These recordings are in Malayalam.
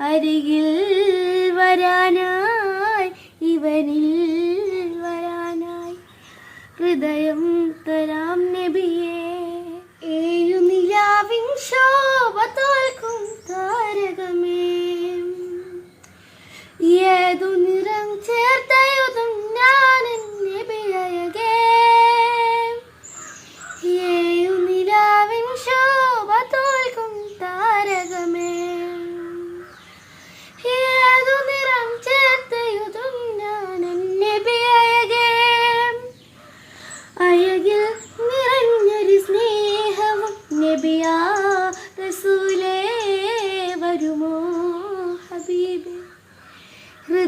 അരികിൽ വരാനായി ഇവനിൽ വരാനായി. ഹൃദയം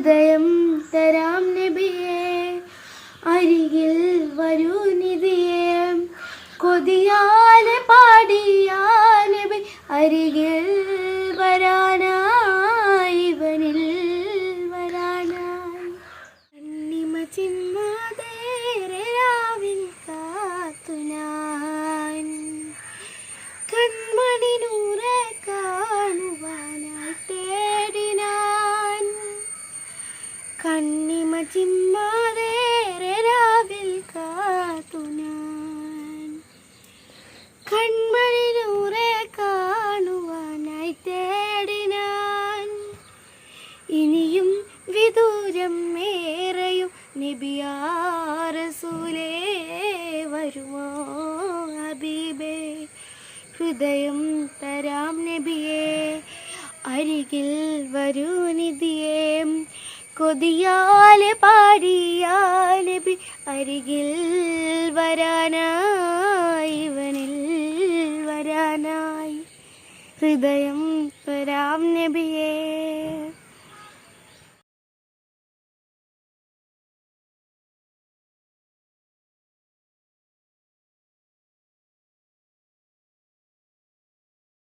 ഹൃദയം തരാം ഇനിയും വിദൂരം ഏറെയും നബിയാറസൂലേ വരുമോ ഹബീബേ? ഹൃദയം തരാം നബിയേ അരികിൽ വരൂ നിധിയേ. കൊതിയാൽ പാടിയാ നബി അരികിൽ വരാനായി ഇവനിൽ വരാനായി. ഹൃദയം തരാം നബിയേ.